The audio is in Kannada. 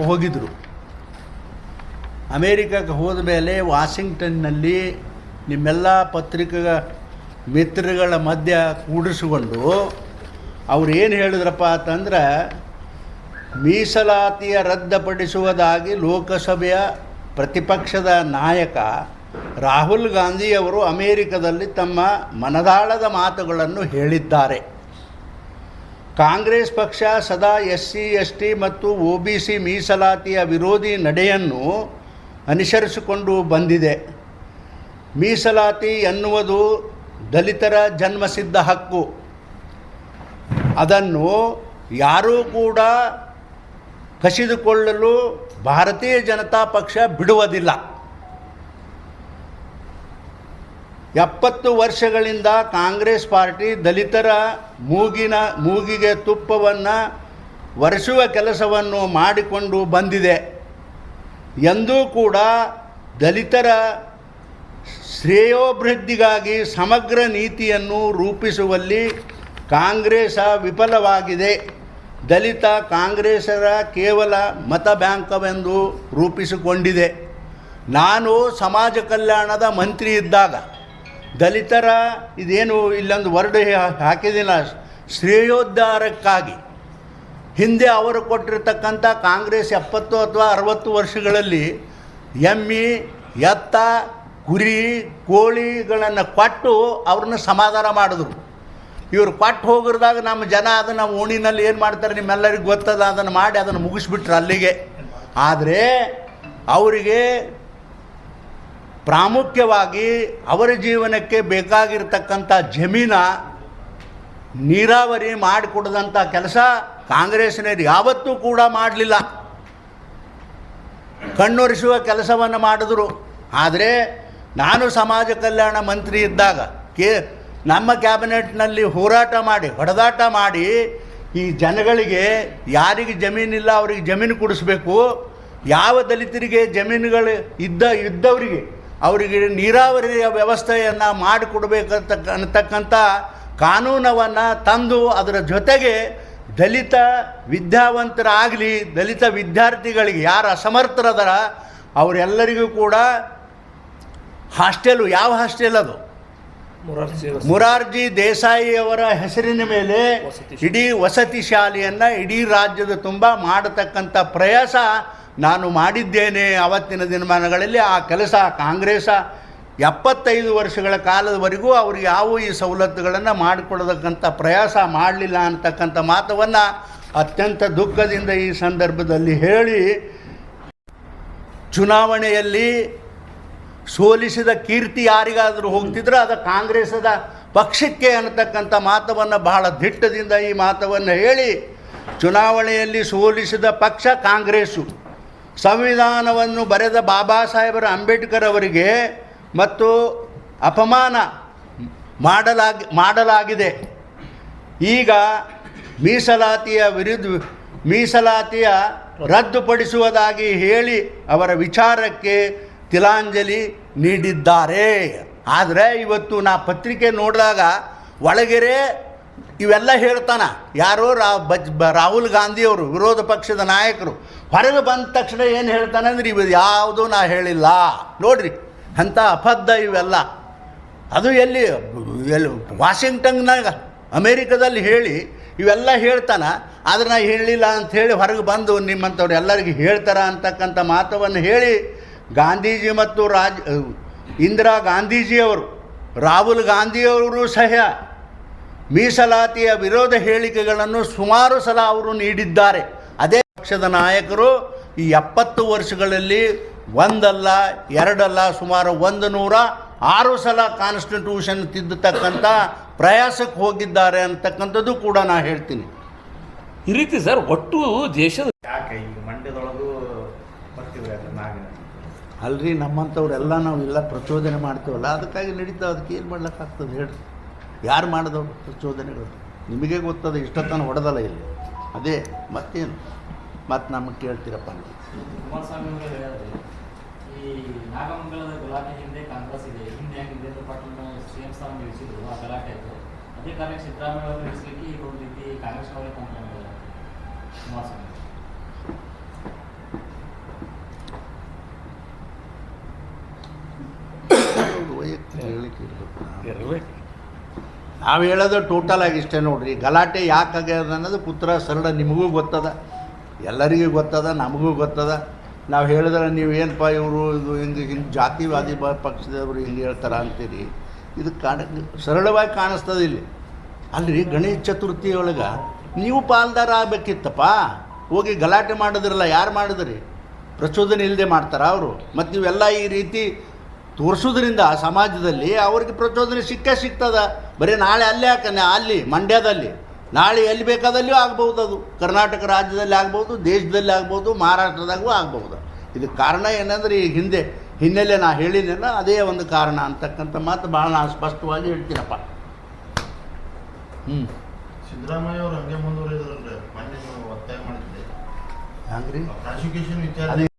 ಅಮೇರಿಕಕ್ಕೆ ಹೋಗಿದ್ದರು ಅಮೇರಿಕಕ್ಕೆ ಹೋದ ಮೇಲೆ ವಾಷಿಂಗ್ಟನ್ನಲ್ಲಿ ನಿಮ್ಮೆಲ್ಲ ಪತ್ರಿಕಾ ಮಿತ್ರಗಳ ಮಧ್ಯ ಕೂಡಿಸಿಕೊಂಡು ಅವ್ರು ಏನು ಹೇಳಿದ್ರಪ್ಪ ಅಂತಂದ್ರೆ, ಮೀಸಲಾತಿಯ ರದ್ದುಪಡಿಸುವುದಾಗಿ ಲೋಕಸಭೆಯ ಪ್ರತಿಪಕ್ಷದ ನಾಯಕ ರಾಹುಲ್ ಗಾಂಧಿಯವರು ಅಮೇರಿಕದಲ್ಲಿ ತಮ್ಮ ಮನದಾಳದ ಮಾತುಗಳನ್ನು ಹೇಳಿದ್ದಾರೆ. ಕಾಂಗ್ರೆಸ್ ಪಕ್ಷ ಸದಾ ಎಸ್ ಸಿ ಎಸ್ ಟಿ ಮತ್ತು ಒ ಬಿ ಸಿ ಮೀಸಲಾತಿಯ ವಿರೋಧಿ ನಡೆಯನ್ನು ಅನುಸರಿಸಿಕೊಂಡು ಬಂದಿದೆ. ಮೀಸಲಾತಿ ಎನ್ನುವುದು ದಲಿತರ ಜನ್ಮಸಿದ್ಧ ಹಕ್ಕು. ಅದನ್ನು ಯಾರೂ ಕೂಡ ಕಸಿದುಕೊಳ್ಳಲು ಭಾರತೀಯ ಜನತಾ ಪಕ್ಷ ಬಿಡುವುದಿಲ್ಲ. ಎಪ್ಪತ್ತು ವರ್ಷಗಳಿಂದ ಕಾಂಗ್ರೆಸ್ ಪಾರ್ಟಿ ದಲಿತರ ಮೂಗಿನ, ಮೂಗಿಗೆ ತುಪ್ಪವನ್ನು ಒರೆಸುವ ಕೆಲಸವನ್ನು ಮಾಡಿಕೊಂಡು ಬಂದಿದೆ. ಎಂದೂ ಕೂಡ ದಲಿತರ ಶ್ರೇಯೋಭಿವೃದ್ಧಿಗಾಗಿ ಸಮಗ್ರ ನೀತಿಯನ್ನು ರೂಪಿಸುವಲ್ಲಿ ಕಾಂಗ್ರೆಸ ವಿಫಲವಾಗಿದೆ. ದಲಿತ ಕಾಂಗ್ರೆಸರ ಕೇವಲ ಮತ ಬ್ಯಾಂಕವೆಂದು ರೂಪಿಸಿಕೊಂಡಿದೆ. ನಾನು ಸಮಾಜ ಕಲ್ಯಾಣದ ಮಂತ್ರಿ ಇದ್ದಾಗ ದಲಿತರ ಇದೇನು ಇಲ್ಲೊಂದು ವರ್ಡ್ ಹಾಕಿದಿಲ್ಲ. ಶ್ರೇಯೋದ್ಧಾರಕ್ಕಾಗಿ. ಹಿಂದೆ ಅವರು ಕೊಟ್ಟಿರ್ತಕ್ಕಂಥ ಕಾಂಗ್ರೆಸ್ ಎಪ್ಪತ್ತು ಅಥವಾ ಅರವತ್ತು ವರ್ಷಗಳಲ್ಲಿ ಎಮ್ಮಿ, ಎತ್ತ, ಕುರಿ, ಕೋಳಿಗಳನ್ನು ಕೊಟ್ಟು ಅವ್ರನ್ನ ಸಮಾಧಾನ ಮಾಡಿದ್ರು. ಇವರು ಕೊಟ್ಟು ಹೋಗಿರ್ದಾಗ ನಮ್ಮ ಜನ ಅದನ್ನು ಓಣಿನಲ್ಲಿ ಏನು ಮಾಡ್ತಾರೆ ನಿಮ್ಮೆಲ್ಲರಿಗೂ ಗೊತ್ತದ, ಅದನ್ನು ಮಾಡಿ ಅದನ್ನು ಮುಗಿಸ್ಬಿಟ್ರು ಅಲ್ಲಿಗೆ. ಆದರೆ ಅವರಿಗೆ ಪ್ರಾಮುಖ್ಯವಾಗಿ ಅವರ ಜೀವನಕ್ಕೆ ಬೇಕಾಗಿರ್ತಕ್ಕಂಥ ಜಮೀನ ನೀರಾವರಿ ಮಾಡಿಕೊಡದಂಥ ಕೆಲಸ ಕಾಂಗ್ರೆಸ್ನವರು ಯಾವತ್ತೂ ಕೂಡ ಮಾಡಲಿಲ್ಲ. ಕಣ್ಣೊರೆಸುವ ಕೆಲಸವನ್ನು ಮಾಡಿದ್ರು. ಆದರೆ ನಾನು ಸಮಾಜ ಕಲ್ಯಾಣ ಮಂತ್ರಿ ಇದ್ದಾಗ ಕೇ ನಮ್ಮ ಕ್ಯಾಬಿನೆಟ್ನಲ್ಲಿ ಹೋರಾಟ ಮಾಡಿ, ಹೊಡೆದಾಟ ಮಾಡಿ ಈ ಜನಗಳಿಗೆ ಯಾರಿಗೆ ಜಮೀನಿಲ್ಲ ಅವರಿಗೆ ಜಮೀನು ಕೊಡಿಸ್ಬೇಕು, ಯಾವ ದಲಿತರಿಗೆ ಜಮೀನುಗಳು ಇದ್ದ, ಇದ್ದವರಿಗೆ ಅವರಿಗೆ ನೀರಾವರಿಯ ವ್ಯವಸ್ಥೆಯನ್ನು ಮಾಡಿಕೊಡ್ಬೇಕಂತ ಅನ್ನತಕ್ಕಂಥ ಕಾನೂನವನ್ನು ತಂದು ಅದರ ಜೊತೆಗೆ ದಲಿತ ವಿದ್ಯಾವಂತರಾಗಲಿ ದಲಿತ ವಿದ್ಯಾರ್ಥಿಗಳಿಗೆ ಯಾರು ಅಸಮರ್ಥರದರ ಅವರೆಲ್ಲರಿಗೂ ಕೂಡ ಹಾಸ್ಟೆಲು ಯಾವ ಹಾಸ್ಟೆಲ್ ಅದು? ಮುರಾರ್ಜಿ ದೇಸಾಯಿಯವರ ಹೆಸರಿನ ಮೇಲೆ ಇಡೀ ವಸತಿ ಶಾಲೆಯನ್ನು ಇಡೀ ರಾಜ್ಯದ ತುಂಬ ಮಾಡತಕ್ಕಂಥ ಪ್ರಯಾಸ ನಾನು ಮಾಡಿದ್ದೇನೆ ಅವತ್ತಿನ ದಿನಮಾನಗಳಲ್ಲಿ ಆ ಕೆಲಸ ಕಾಂಗ್ರೆಸ ಎಪ್ಪತ್ತೈದು ವರ್ಷಗಳ ಕಾಲದವರೆಗೂ ಅವ್ರಿಗೆ ಯಾವ ಈ ಸವಲತ್ತುಗಳನ್ನು ಮಾಡಿಕೊಡತಕ್ಕಂಥ ಪ್ರಯಾಸ ಮಾಡಲಿಲ್ಲ ಅಂತಕ್ಕಂಥ ಮಾತವನ್ನು ಅತ್ಯಂತ ದುಃಖದಿಂದ ಈ ಸಂದರ್ಭದಲ್ಲಿ ಹೇಳಿ ಚುನಾವಣೆಯಲ್ಲಿ ಸೋಲಿಸಿದ ಕೀರ್ತಿ ಯಾರಿಗಾದರೂ ಹೋಗ್ತಿದ್ರೆ ಅದು ಕಾಂಗ್ರೆಸದ ಪಕ್ಷಕ್ಕೆ ಅನ್ನತಕ್ಕಂಥ ಮಾತವನ್ನು ಬಹಳ ದಿಟ್ಟದಿಂದ ಈ ಮಾತವನ್ನು ಹೇಳಿ ಚುನಾವಣೆಯಲ್ಲಿ ಸೋಲಿಸಿದ ಪಕ್ಷ ಕಾಂಗ್ರೆಸ್ಸು. ಸಂವಿಧಾನವನ್ನು ಬರೆದ ಬಾಬಾ ಸಾಹೇಬರ ಅಂಬೇಡ್ಕರ್ ಅವರಿಗೆ ಮತ್ತು ಅಪಮಾನ ಮಾಡಲಾಗಿ, ಮಾಡಲಾಗಿದೆ. ಈಗ ಮೀಸಲಾತಿಯ ವಿರುದ್ಧ, ಮೀಸಲಾತಿಯ ರದ್ದುಪಡಿಸುವುದಾಗಿ ಹೇಳಿ ಅವರ ವಿಚಾರಕ್ಕೆ ತಿಲಾಂಜಲಿ ನೀಡಿದ್ದಾರೆ. ಆದರೆ ಇವತ್ತು ನಾ ಪತ್ರಿಕೆ ನೋಡಿದಾಗ, ಒಳಗೆರೆ ಇವೆಲ್ಲ ಹೇಳ್ತಾನೆ ಯಾರೋ ರಾ ಬಜ್ ರಾಹುಲ್ ಗಾಂಧಿಯವರು, ವಿರೋಧ ಪಕ್ಷದ ನಾಯಕರು, ಹೊರಗೆ ಬಂದ ತಕ್ಷಣ ಏನು ಹೇಳ್ತಾನೆ ಅಂದ್ರೆ ಇವು ಯಾವುದೂ ನಾ ಹೇಳಿಲ್ಲ. ನೋಡ್ರಿ, ಅಂಥ ಅಬದ್ಧ ಇವೆಲ್ಲ. ಅದು ಎಲ್ಲಿ ಎಲ್ಲಿ, ವಾಷಿಂಗ್ಟನ್ನಾಗ, ಅಮೇರಿಕದಲ್ಲಿ ಹೇಳಿ, ಇವೆಲ್ಲ ಹೇಳ್ತಾನೆ. ಆದರೆ ನಾ ಹೇಳಿಲ್ಲ ಅಂತ ಹೇಳಿ ಹೊರಗೆ ಬಂದು ನಿಮ್ಮಂಥವ್ರು ಎಲ್ಲರಿಗೂ ಹೇಳ್ತಾರ ಅಂತಕ್ಕಂಥ ಮಾತವನ್ನು ಹೇಳಿ, ಗಾಂಧೀಜಿ ಮತ್ತು ರಾಜ್, ಇಂದಿರಾ ಗಾಂಧೀಜಿಯವರು, ರಾಹುಲ್ ಗಾಂಧಿಯವರು ಸಹ ಮೀಸಲಾತಿಯ ವಿರೋಧ ಹೇಳಿಕೆಗಳನ್ನು ಸುಮಾರು ಸಲ ಅವರು ನೀಡಿದ್ದಾರೆ. ಅದೇ ಪಕ್ಷದ ನಾಯಕರು ಈ ಎಪ್ಪತ್ತು ವರ್ಷಗಳಲ್ಲಿ ಒಂದಲ್ಲ ಎರಡಲ್ಲ ಸುಮಾರು ಒಂದು ನೂರ ಆರು ಸಲ ಕಾನ್ಸ್ಟಿಟ್ಯೂಷನ್ ತಿದ್ದತಕ್ಕಂಥ ಪ್ರಯಾಸಕ್ಕೆ ಹೋಗಿದ್ದಾರೆ ಅಂತಕ್ಕಂಥದ್ದು ಕೂಡ ನಾನು ಹೇಳ್ತೀನಿ. ಈ ರೀತಿ ಸರ್ ಒಟ್ಟು ದೇಶದ ಯಾಕೆ ಈಗ ಮಂಡ್ಯದೊಳಗೂ ಅಲ್ರಿ ನಮ್ಮಂಥವ್ರೆಲ್ಲ ನಾವು ಎಲ್ಲ ಪ್ರಚೋದನೆ ಮಾಡ್ತೀವಲ್ಲ ಅದಕ್ಕಾಗಿ ನಡೀತಾ ಅದಕ್ಕೆ ಏನು ಮಾಡ್ಲಿಕ್ಕಾಗ್ತದೆ ಹೇಳ್ರಿ. ಯಾರು ಮಾಡಿದವರು ಪ್ರಚೋದನೆಗಳು? ನಿಮಗೆ ಗೊತ್ತದ ಇಷ್ಟತನ ಹೊಡೆದಲ್ಲ ಇಲ್ಲಿ. ಅದೇ ಮತ್ತೇನು? ಮತ್ತೆ ನಮಗೆ ಕೇಳ್ತೀರಪ್ಪ ನೀವು. ಈ ನಾಗಮಂಗಲದ ಗುಲಾಟಿ ಹಿಂದೆ ಕಾಂಗ್ರೆಸ್ ಇದೆ ಹಿಂದೆ ಹೆಂಗಿದೆ ಅಂತ ಪಾಟೀಲ್ ಸಿಎಂ ಸ್ಥಾನ ನಿಲ್ಲಿಸಿದ್ರು ಆ ಗಲಾಟೆ ಇತ್ತು ಅದೇ ಕಾರಣಕ್ಕೆ ಸಿದ್ದರಾಮಯ್ಯ ಒಂದು ರೀತಿ ಕಾಂಗ್ರೆಸ್ ಕುಮಾರಸ್ವಾಮಿ ಹೇಳಿಕೆ ಇರಬೇಕು. ನಾವು ಹೇಳೋದು ಟೋಟಲ್ ಆಗಿ ಇಷ್ಟೇ ನೋಡ್ರಿ. ಗಲಾಟೆ ಯಾಕೆ ಆಗ್ಯದ ಅನ್ನೋದು ಪುತ್ರ ಸರಳ ನಿಮಗೂ ಗೊತ್ತದ. ಎಲ್ಲರಿಗೂ ಗೊತ್ತದ, ನಮಗೂ ಗೊತ್ತದ. ನಾವು ಹೇಳಿದ್ರೆ ನೀವು ಏನಪ್ಪ ಇವರು ಇದು ಹಿಂಗೆ ಹಿಂಗೆ ಜಾತಿವಾದಿ ಪಕ್ಷದವರು ಹಿಂಗೆ ಹೇಳ್ತಾರ ಅಂತೀರಿ. ಇದು ಕಾಣ ಸರಳವಾಗಿ ಕಾಣಿಸ್ತದೆ ಇಲ್ಲಿ. ಅಲ್ರಿ ಗಣೇಶ ಚತುರ್ಥಿ ಒಳಗೆ ನೀವು ಪಾಲ್ದಾರ ಆಗಬೇಕಿತ್ತಪ್ಪ. ಹೋಗಿ ಗಲಾಟೆ ಮಾಡಿದ್ರಲ್ಲ, ಯಾರು ಮಾಡಿದ್ರಿ? ಪ್ರಚೋದನೆ ಇಲ್ಲದೆ ಮಾಡ್ತಾರ ಅವರು. ಮತ್ತು ನೀವೆಲ್ಲ ಈ ರೀತಿ ತೋರಿಸೋದ್ರಿಂದ ಸಮಾಜದಲ್ಲಿ ಅವ್ರಿಗೆ ಪ್ರಚೋದನೆ ಸಿಕ್ಕೇ ಸಿಗ್ತದ. ಬರೀ ನಾಳೆ ಅಲ್ಲೇ ಯಾಕನೆ ಅಲ್ಲಿ ಮಂಡ್ಯದಲ್ಲಿ. ನಾಳೆ ಎಲ್ಲಿ ಬೇಕಾದಲ್ಲಿಯೂ ಆಗ್ಬೋದು ಅದು. ಕರ್ನಾಟಕ ರಾಜ್ಯದಲ್ಲಿ ಆಗ್ಬೋದು ದೇಶದಲ್ಲಿ ಆಗ್ಬೋದು ಮಹಾರಾಷ್ಟ್ರದಾಗೂ ಆಗ್ಬೋದು ಇದಕ್ಕೆ ಕಾರಣ ಏನಂದ್ರೆ ಈ ಹಿಂದೆ ಹಿನ್ನೆಲೆ ನಾ ಹೇಳಿದ್ದೇನೆ ಅದೇ ಒಂದು ಕಾರಣ ಅಂತಕ್ಕಂಥ ಮಾತು ಭಾಳ ನಾನು ಸ್ಪಷ್ಟವಾಗಿ ಹೇಳ್ತೀನಪ್ಪ. ಹ್ಞೂ ಸಿದ್ದರಾಮಯ್ಯ ಅವರು ಹಂಗೆ ಮುಂದುವರಿದ್ರೆ ಮೊನ್ನೆ ಒತ್ತಾಯ ಮಾಡಿದ್ದೆ ಹಂಗ್ರಿ ವಿಚಾರ